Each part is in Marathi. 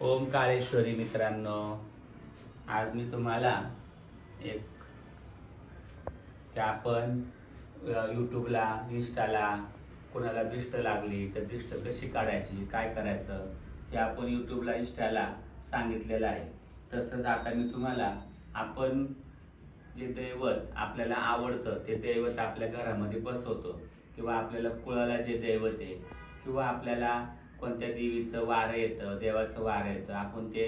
ओम काळेश्वरी मित्रांनो आज मी तुम्हाला एक की आपण यूट्यूबला इन्स्टाला कोणाला दिष्ट लागली तर दिष्ट कशी काढायची काय करायचं हे आपण यूट्यूबला इंस्टाला सांगितलेलं आहे. तसंच आता मी तुम्हाला आपण जे दैवत आपल्याला आवडतं ते दैवत आपल्या घरामध्ये बसवतो. किंवा आपल्याला कुळाला जे दैवत आहे किंवा आपल्याला कोणत्या देवीचं वारं येतं देवाचं वारं येतं. आपण ते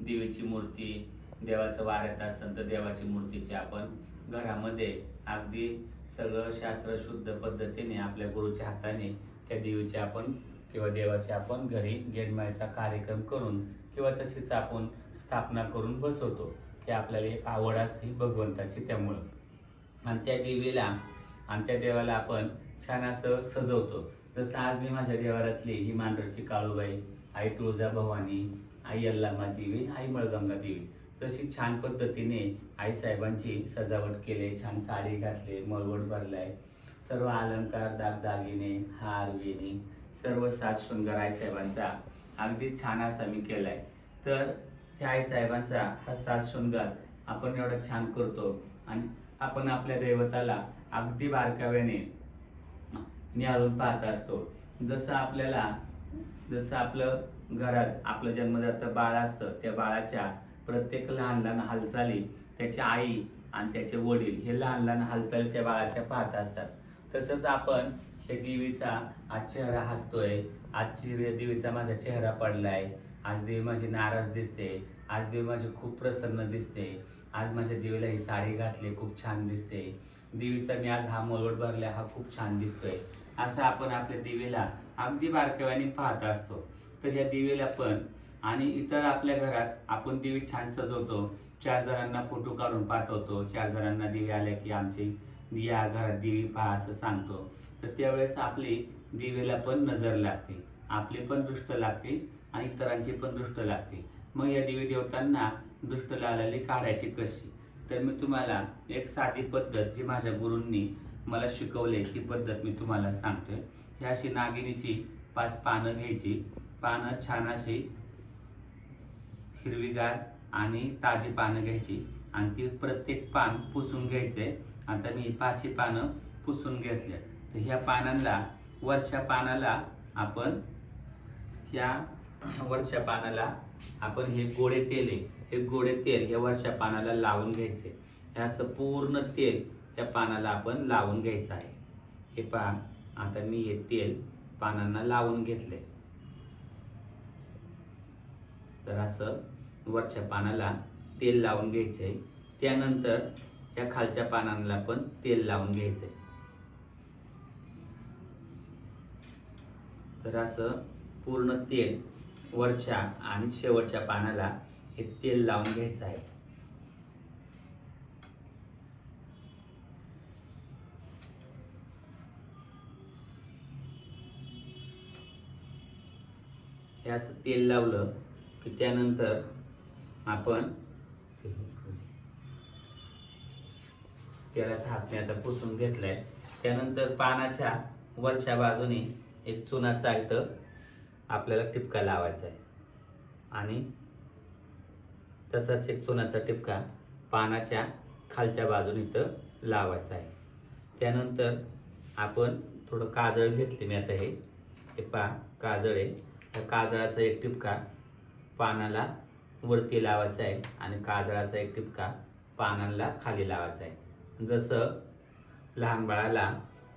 देवीची मूर्ती देवाचं वार येत असेल तर देवाची मूर्तीची आपण घरामध्ये अगदी सगळं शास्त्र शुद्ध पद्धतीने आपल्या गुरुच्या हाताने त्या देवीचे आपण किंवा देवाची आपण घरी गेणमायचा कार्यक्रम करून किंवा तशीच आपण स्थापना करून बसवतो की आपल्याला एक आवड असते भगवंताची त्यामुळं. आणि त्या देवीला आणि त्या देवाला आपण छान असं सजवतो. तसं आज मी माझ्या देवारातली ही मांडरची काळूबाई आई तुळजा भवानी आई अल्लामा देवी आई मळगंगा देवी तशी छान पद्धतीने आई साहेबांची सजावट केली छान साडी घातली मळवट भरलाय. सर्व अलंकार दागदागिने हार वेणी सर्व सात शृंगार आई साहेबांचा अगदी छान असा मी केलाय. तर ह्या आई साहेबांचा हा सात शृंगार आपण एवढा छान करतो आणि आपण आपल्या दैवताला अगदी बारकाव्याने निहाळून पाहत असतो. जसं आपल्याला जसं आपलं घरात आपलं जन्मदात बाळ असतं त्या बाळाच्या प्रत्येक लहान लहान हालचाली त्याची आई आणि त्याचे वडील हे लहान लहान हालचाली त्या बाळाच्या पाहत असतात. तसंच आपण हे देवीचा आज चेहरा हसतोय. आजची रे- देवीचा माझा चेहरा पडलाय. आज देवी माझी नाराज दिसते. आज देवी माझी खूप प्रसन्न दिसते. आज माझ्या देवीला ही साडी घातली खूप छान दिसते. देवीचा मी आज हा मलवट भरला हा खूप छान दिसतोय. असं आपण आपल्या देवीला अगदी बारकाव्याने पाहत असतो. तर या देवीला पण आणि इतर आपल्या घरात आपण देवी छान सजवतो. चार जणांना फोटो काढून पाठवतो. चार जणांना देवी आल्या की आमची या घरात देवी पहा असं सांगतो. तर त्यावेळेस आपली देवीला पण नजर लागते. आपली पण दृष्ट लागते आणि इतरांची पण दृष्ट लागते. मग या देवी देवतांना दुष्ट लालाली काढायची कशी? तर मी तुम्हाला एक साधी पद्धत जी माझ्या गुरूंनी मला शिकवले ती पद्धत मी तुम्हाला सांगतोय. ही अशी नागिनीची पाच पानं घ्यायची. पानं छान अशी हिरवीगार आणि ताजी पानं घ्यायची. आणि ती प्रत्येक पान पुसून घ्यायचंय. आता मी पाचही पानं पुसून घेतले तर ह्या पानांना वरच्या पानाला आपण ह्या वरच्या पानाला आपण हे गोडे तेल हे गोडे तेल हे वरच्या पानाला लावून घ्यायचे. हे असं पूर्ण तेल या पानाला आपण लावून घ्यायचं आहे. हे पान आता मी हे तेल पानांना लावून घेतले तर असं वरच्या पानाला तेल लावून घ्यायचंय. त्यानंतर या खालच्या पानांना पण तेल लावून घ्यायचंय. तर असं पूर्ण तेल वरच्या आणि शेवटच्या पानाला हे तेल लावून घ्यायचं आहे. हे असं तेल लावलं की त्यानंतर आपण तेलाचा हातने आता पुसून घेतलाय. त्यानंतर पानाच्या वरच्या बाजूने एक चुनाचा आयतं आपल्याला टिपका लावायचा आहे. आणि तसाच एक चुनाचा टिपका पानाच्या खालच्या बाजूने इथं लावायचा आहे. त्यानंतर आपण थोडं काजळ घेतले मी आता हे. हे पा काजळ आहे. त्या काजळाचा एक टिपका पानाला वरती लावायचा आहे आणि काजळाचा एक टिपका पानांना खाली लावायचा आहे. जसं लहान बाळाला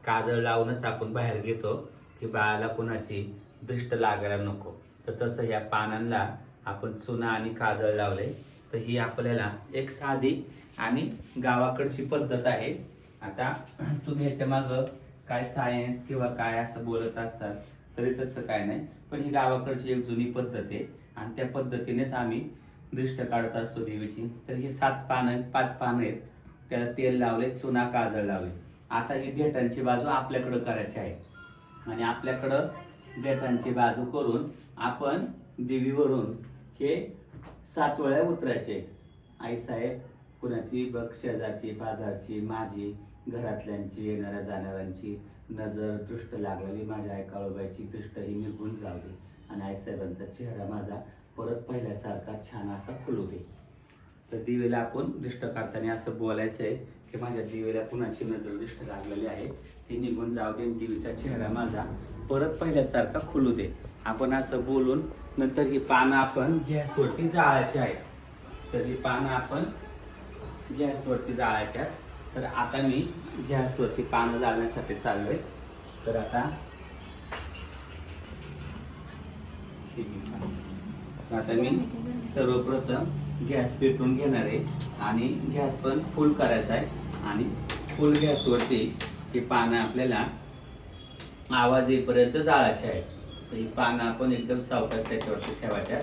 काजळ लावूनच आपण बाहेर घेतो की बाळाला कुणाची दृष्ट लागायला नको तर तसं ह्या पानांना आपण चुना आणि काजळ लावले तर ही आपल्याला एक साधी आणि गावाकडची पद्धत आहे. आता तुम्ही याच्या मागं काय सायन्स किंवा काय असं बोलत असाल तरी तसं काय नाही. पण ही गावाकडची एक जुनी पद्धत आहे आणि त्या पद्धतीनेच आम्ही दृष्ट काढत असतो देवीची. तर ही सात पानं पाच पानं आहेत. त्याला तेल लावले चुना काजळ लावले. आता ही देठांची बाजू आपल्याकडं करायची आहे. आणि आपल्याकडं देठांची बाजू करून आपण देवीवरून हे सात वेळा उतरायचे. आईसाहेब कुणाची बघ शेजारची बाजारची माझी घरातल्यांची येणाऱ्या जाणाऱ्यांची नजर दृष्ट लागलेली माझ्या आई काळोबाईची दृष्ट ही निघून जाऊ दे आणि आईसाहेबांचा चेहरा माझा परत पहिल्यासारखा छान असा खुलू दे. तर दिवेला आपण दृष्ट काढताना असं बोलायचं आहे की माझ्या दिवेला कुणाची नजर दृष्ट लागलेली आहे ती निघून जाऊ दे दिवेचा चेहरा माझा परत पहिल्यासारखा खुलू दे. आपण असं बोलून नंतर ही पानं आपण गॅसवरती जाळायची आहेत. तर ही पानं आपण गॅसवरती जाळायची आहेत. तर आता मी गॅसवरती पानं जाळण्यासाठी चाललोय. तर आता तर आता मी सर्वप्रथम गॅस पेटवून घेणार आहे आणि गॅस पण फुल करायचा आहे. आणि फुल गॅसवरती ही पानं आपल्याला आवाज येईपर्यंत जाळायचे आहे ही पानं आपण एकदम सावकाश त्याच्यावरती ठेवायच्या.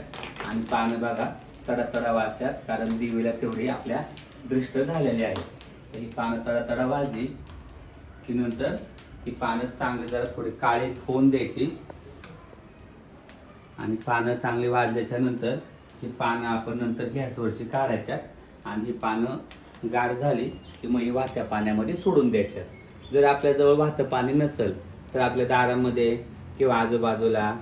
आणि पानं बघा तडा तडा वाजतात कारण दिवेला तेवढी आपल्या दृष्ट झालेली आहे. तर ही पानं तडा तडा वाजली की नंतर ही पानं चांगली जरा थोडी काळी होऊन द्यायची. आणि पानं चांगली वाजल्याच्या नंतर ही पानं आपण नंतर गॅसवरची काढायच्या. आणि ही पानं गार झाली की मग ही वाहत्या पाण्यामध्ये सोडून द्यायच्या. जर आपल्याजवळ वाहतं पाणी नसेल तर आपल्या दारामध्ये किंवा आजूबाजूला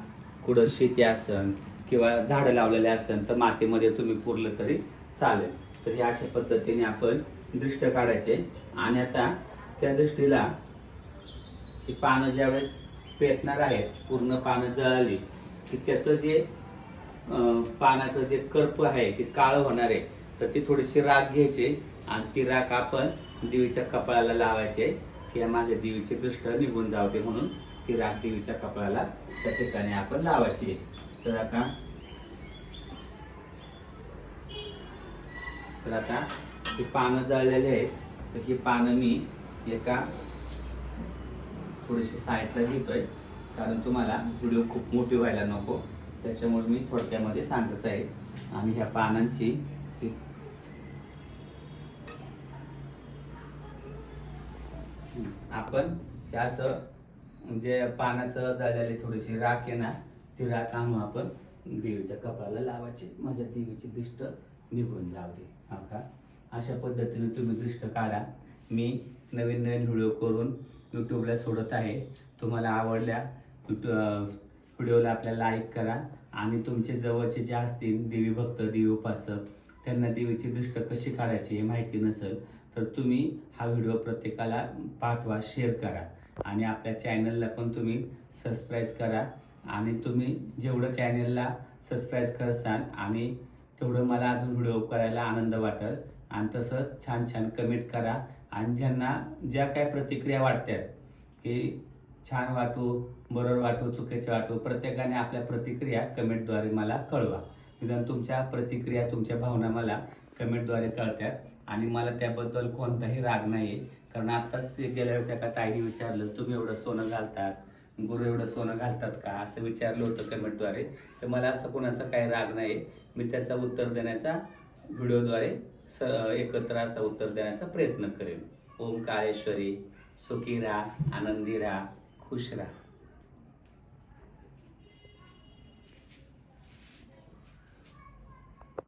कुठं शेती असन किंवा झाडं लावलेले असतात तर मातीमध्ये तुम्ही पुरलं तरी चालेल. तर हे अशा पद्धतीने आपण दृष्ट काढायचे. आणि आता त्या दृष्टीला ही पानं ज्यावेळेस पेटणार आहेत पूर्ण पानं जळाली की त्याचं जे पानाचं जे कर्प आहे ते काळं होणार आहे तर ती थोडीशी राख घ्यायची आणि ती राख आपण देवीच्या कपाळाला लावायचे की माझ्या देवीचे दृष्ट निघून जावते म्हणून ती राखदेवीच्या कपाळाला त्या ठिकाणी आपण लावायची. तर आता तर आता ही पानं जळलेली आहेत तर ही पानं मी एका थोडीशी साईडला घेतोय. कारण तुम्हाला व्हिडिओ खूप मोठी व्हायला नको. त्याच्यामुळे मी थोडक्यामध्ये सांगत आहे. आणि ह्या पानांची आपण आपण असं जे म्हणजे पानाचं झालेली थोडीशी राख आहे ना ती राख आणून आपण. देवीच्या कपाळाला लावायची. माझ्या देवीची दृष्ट निघून जावते हा का? अशा पद्धतीने तुम्ही दृष्ट काढा. मी नवीन नवीन व्हिडिओ करून यूट्यूबला सोडत आहे. तुम्हाला आवडल्या व्हिडिओला आपल्या लाईक करा. आणि तुमचे जवळचे जे असतील देवी भक्त देवी उपासक त्यांना देवीची दृष्ट कशी काढायची हे माहिती नसेल तर तुम्ही हा व्हिडिओ प्रत्येकाला पाठवा शेअर करा. आणि आपल्या चॅनलला पण तुम्ही सबस्क्राईब करा. आणि तुम्ही जेवढं चॅनलला सबस्क्राईब करसाल आणि तेवढं मला अजून व्हिडिओ करायला आनंद वाटेल. आणि तसंच छान छान कमेंट करा. आणि ज्यांना ज्या काय प्रतिक्रिया वाटतात की छान वाटू बरोबर वाटू चुकीचे वाटू प्रत्येकाने आपल्या प्रतिक्रिया कमेंटद्वारे मला कळवा. निदान तुमच्या प्रतिक्रिया तुमच्या भावना मला कमेंटद्वारे कळतात. आणि मला त्याबद्दल कोणताही राग नाही कारण आत्ताच गेल्या वेळेस एका ताईने विचारलं तुम्ही एवढं सोनं घालतात? गुरु एवढं सोनं घालतात का? असं विचारलं होतं कमेंटद्वारे. तर मला असं कोणाचा काही राग नाही मी त्याचा उत्तर देण्याचा व्हिडिओद्वारे स एकत्र असा उत्तर देण्याचा प्रयत्न करेन. ओम काळेश्वरी सुखी राहा आनंदी राहा खुश राहा.